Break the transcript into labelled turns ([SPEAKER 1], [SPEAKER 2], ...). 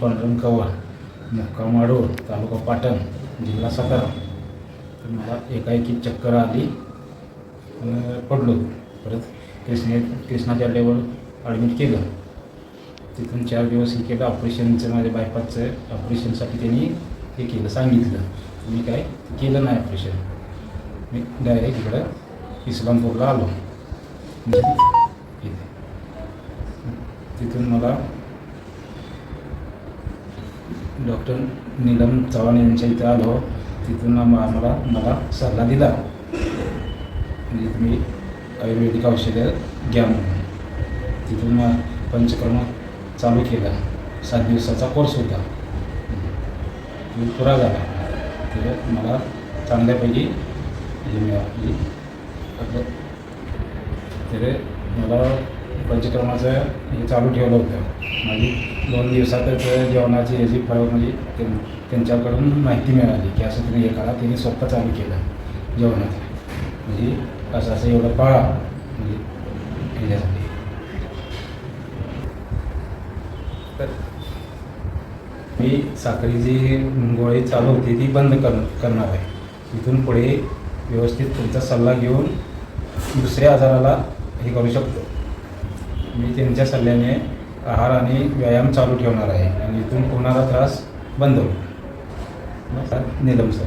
[SPEAKER 1] पांडुरंग कव्वाळ मुक्काम माडूळ तालुका पाटण जिल्हा सातारा तर मला एकाएकी चक्कर आली पडलो परत कृष्णे कृष्णाच्या लेवल ॲडमिट केलं तिथून चार दिवस हे केलं ऑपरेशनचं माझ्या बायपासचं ऑपरेशनसाठी त्यांनी हे केलं सांगितलं मी काय केलं नाही ऑपरेशन मी डायरेक्ट इकडं इस्लामपूरला आलो म्हणजे इथे तिथून मला डॉक्टर नीलम चव्हाण यांच्या इथं आलो तिथून आम्हाला मला सल्ला दिला. म्हणजे तुम्ही आयुर्वेदिक औषधं घ्या म्हणून. तिथून मग पंचकर्म चालू केला. सात दिवसाचा कोर्स होता. तो पुरा झाला. तर मला चांगल्यापैकी हे मिळाली तर मला पंचक्रमाचं हे चालू ठेवलं होतं. माझी दोन दिवसातच जेवणाची याची फरक म्हणजे त्यां- त्यांच्याकडून माहिती मिळाली की असं तुम्ही हे करा त्यांनी स्वतः चालू केलं जेवणाचं म्हणजे असं असं एवढं पाळा म्हणजे ह्याच्यासाठी तर मी साखरेची गोळी चालू होती ती बंद कर करणार आहे. इथून पुढे व्यवस्थित तुमचा सल्ला घेऊन दुसऱ्या आजाराला हे करू शकतो. मी त्यांच्या सल्ल्याने आहार आणि व्यायाम चालू ठेवणार आहे आणि इथून होणारा त्रास बंद होईल. नीलम सर.